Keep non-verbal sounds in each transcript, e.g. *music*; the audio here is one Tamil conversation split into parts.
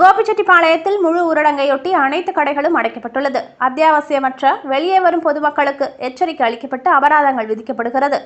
கோபிச்செட்டிப்பாளையத்தில் முழு ஊரடங்கையொட்டி அனைத்து கடைகளும் அடைக்கப்பட்டுள்ளது. அத்தியாவசியமற்ற வெளியே வரும் பொதுமக்களுக்கு எச்சரிக்கை அளிக்கப்பட்டு அபராதங்கள் விதிக்கப்படுகிறது.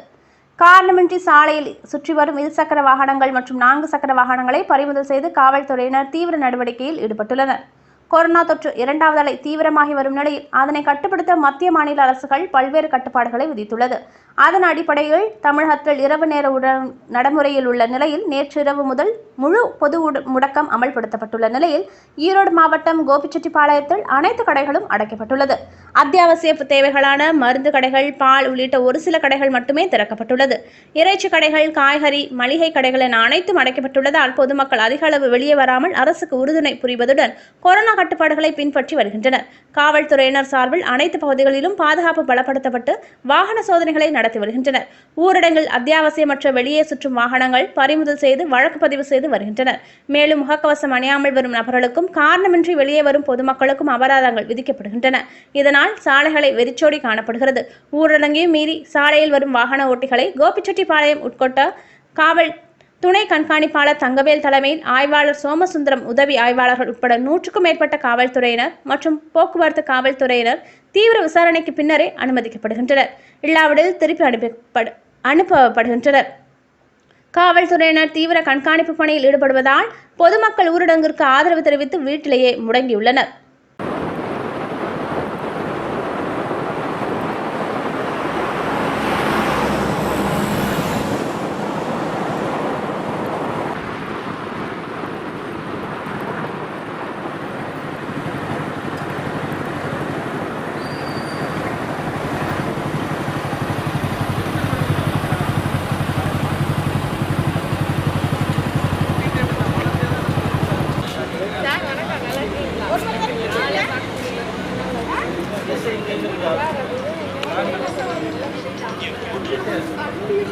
காரணமின்றி சாலையில் சுற்றி வரும் இருசக்கர வாகனங்கள் மற்றும் நான்கு சக்கர வாகனங்களை பறிமுதல் செய்து காவல்துறையினர் தீவிர நடவடிக்கையில் ஈடுபட்டுள்ளனர். கொரோனா தொற்று இரண்டாவது அலை தீவிரமாகி வரும் நிலையில் அதனை கட்டுப்படுத்த மத்திய மாநில அரசுகள் பல்வேறு கட்டுப்பாடுகளை விதித்துள்ளது. அதன் அடிப்படையில் தமிழகத்தில் இரவு நேர உடன் நடைமுறையில் உள்ள நிலையில் நேற்று இரவு முதல் முழு பொது உட- முடக்கம் அமல்படுத்தப்பட்டுள்ள நிலையில் ஈரோடு மாவட்டம் கோபிச்செட்டிப்பாளையத்தில் அனைத்து கடைகளும் அடைக்கப்பட்டுள்ளது. அத்தியாவசிய தேவைகளான மருந்து கடைகள் பால் உள்ளிட்ட ஒரு சில கடைகள் மட்டுமே திறக்கப்பட்டுள்ளது. இறைச்சி கடைகள் காய்கறி மளிகை கடைகள் என அனைத்தும் அடைக்கப்பட்டுள்ளதால் பொதுமக்கள் அதிக அளவு வெளியே வராமல் அரசுக்கு உறுதுணை புரிவதுடன் கொரோனா கட்டுப்பாடுகளை பின்பற்றி வருகின்றனர். காவல்துறையினர் சார்பில் அனைத்து பகுதிகளிலும் பாதுகாப்பு பலப்படுத்தப்பட்டு வாகன சோதனைகளை நடத்தி வருகின்றனர். ஊரடங்கில் அத்தியாவசியமற்ற வெளியே சுற்றும் வாகனங்கள் பறிமுதல் செய்து வழக்கு பதிவு செய்து வருகின்றனர். மேலும் முகக்கவசம் அணியாமல் வரும் நபர்களுக்கும் காரணமின்றி வெளியே வரும் பொதுமக்களுக்கும் அபராதங்கள் விதிக்கப்படுகின்றன. இதனால் சாலைகளை வெறிச்சோடி காணப்படுகிறது. ஊரடங்கையும் மீறி சாலையில் வரும் வாகன ஓட்டிகளை கோபிச்செட்டிப்பாளையம் உட்கொட்ட காவல் துணை கண்காணிப்பாளர் தங்கவேல் தலைமையில் ஆய்வாளர் சோமசுந்தரம் உதவி ஆய்வாளர்கள் உட்பட நூற்றுக்கும் மேற்பட்ட காவல்துறையினர் மற்றும் போக்குவரத்து காவல்துறையினர் தீவிர விசாரணைக்கு பின்னரே அனுமதிக்கப்படுகின்றனர். இல்லாவிடில் திருப்பி அனுப்பப்படு அனுப்பப்படுகின்றனர். காவல்துறையினர் தீவிர கண்காணிப்பு பணியில் ஈடுபடுவதால் பொதுமக்கள் ஊரடங்கிற்கு ஆதரவு தெரிவித்து வீட்டிலேயே முடங்கியுள்ளனர்.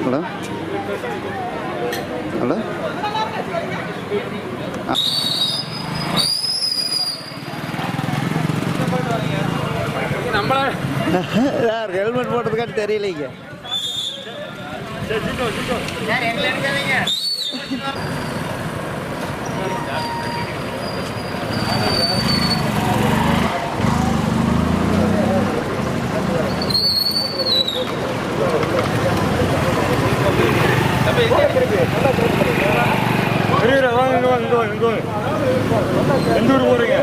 ஹலோ? ஹலோ? சார் *laughs* ஹெல்மெட் போட்டதுக்காட்டி தெரியலைங்க பெரியவரா, எந்த ஊர் போறீங்க?